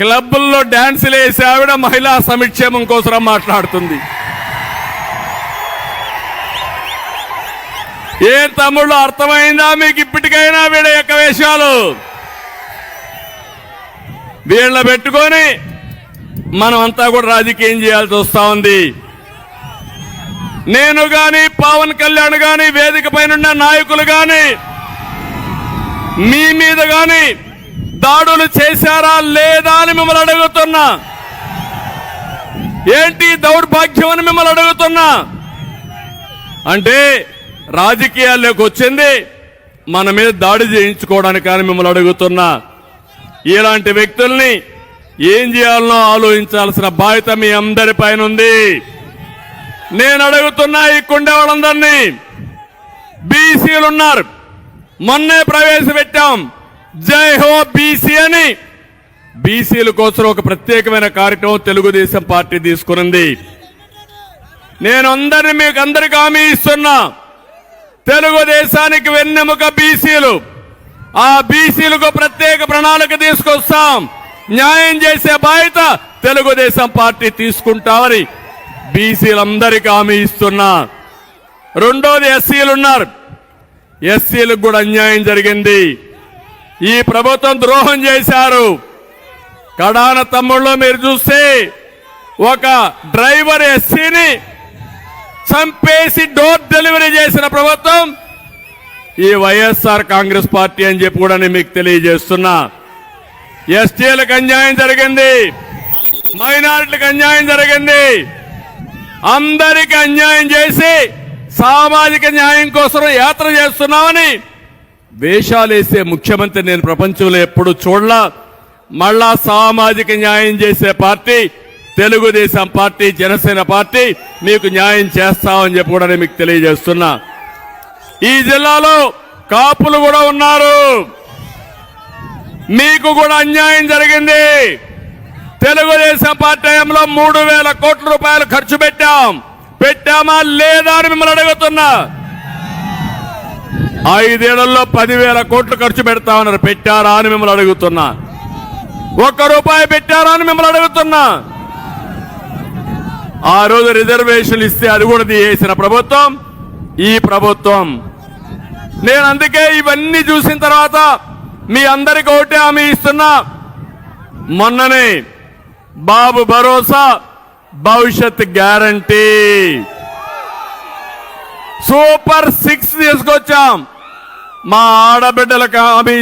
క్లబ్బుల్లో డాన్సులు వేసే ఆవిడ మహిళా సంక్షేమం కోసం మాట్లాడుతుంది. ఏ తమ్ముళ్ళు అర్థమైందా మీకు ఇప్పటికైనా వీడ యొక్క వేషాలు? వీళ్ళ పెట్టుకొని మనం అంతా కూడా రాజకీయం చేయాల్సి వస్తా ఉంది. నేను గాని పవన్ కళ్యాణ్ గాని వేదిక పైన నాయకులు గాని మీ మీద గాని దాడులు చేశారా లేదా అని మిమ్మల్ని అడుగుతున్నా. ఏంటి దౌర్భాగ్యం అని మిమ్మల్ని అడుగుతున్నా. అంటే రాజకీయాల్లోకి వచ్చింది మన మీద దాడి చేయించుకోవడానికి కానీ మిమ్మల్ని అడుగుతున్నా. ఇలాంటి వ్యక్తుల్ని ఏం చేయాలనో ఆలోచించాల్సిన బాధ్యత మీ అందరి పైన ఉంది. నేను అడుగుతున్నా ఈ కుండే వాళ్ళందరినీ. బీసీలు ఉన్నారు మొన్నే ప్రవేశపెట్టాం. జై హో బీసీ అని. బీసీల కోసం ఒక ప్రత్యేకమైన కార్యక్రమం తెలుగుదేశం పార్టీ తీసుకునింది. నేను అందరిని మీకు అందరికి హామీ ఇస్తున్నా. తెలుగుదేశానికి వెన్నెముక బీసీలు. ఆ బీసీలకు ప్రత్యేక ప్రణాళిక తీసుకొస్తాం. న్యాయం చేసే బాధ్యత తెలుగుదేశం పార్టీ తీసుకుంటామని బీసీలందరికీ హామీ ఇస్తున్నా. రెండోది ఎస్సీలు ఉన్నారు. ఎస్సీలకు కూడా అన్యాయం జరిగింది. ఈ ప్రభుత్వం ద్రోహం చేశారు. కడాన తమ్ముళ్ళు మీరు చూస్తే ఒక డ్రైవర్ ఎస్సీని చంపేసి డోర్ డెలివరీ చేసిన ప్రభుత్వం ఈ వైఎస్ఆర్ కాంగ్రెస్ పార్టీ అని చెప్పి కూడా నేను మీకు తెలియజేస్తున్నా. ఎస్టీలకు అన్యాయం జరిగింది. మైనారిటీలకు అన్యాయం జరిగింది. అందరికి అన్యాయం చేసి సామాజిక న్యాయం కోసం యాత్ర చేస్తున్నామని వేషాలేసే ముఖ్యమంత్రి నేను ప్రపంచంలో ఎప్పుడు చూడలా. మళ్ళా సామాజిక న్యాయం చేసే party Telugu Desam party Janasena party మీకు న్యాయం చేస్తామని చెప్పి కూడా నేను మీకు తెలియజేస్తున్నా. ఈ జిల్లాలో కాపులు కూడా ఉన్నారు. మీకు కూడా అన్యాయం జరిగింది. తెలుగుదేశం పార్టీ హయాంలో మూడు వేల కోట్ల రూపాయలు ఖర్చు పెట్టాం. పెట్టామా లేదా అని మిమ్మల్ని అడుగుతున్నా. ఐదేళ్ళలో పదివేల కోట్లు ఖర్చు పెడతామన్నారు. పెట్టారా అని మిమ్మల్ని అడుగుతున్నా. ఒక్క రూపాయి పెట్టారా అని మిమ్మల్ని అడుగుతున్నా. ఆ రోజు రిజర్వేషన్లు ఇస్తే అది కూడా తీసేసిన ప్రభుత్వం ఈ ప్రభుత్వం. నేను అందుకే ఇవన్నీ చూసిన తర్వాత మీ అందరికి ఒకటే హామీ ఇస్తున్నా. మొన్ననే బాబు భరోసా భవిష్యత్ గ్యారంటీ. సూపర్ సిక్స్ తీసుకొచ్చాం. మా ఆడబిడ్డలకు హామీ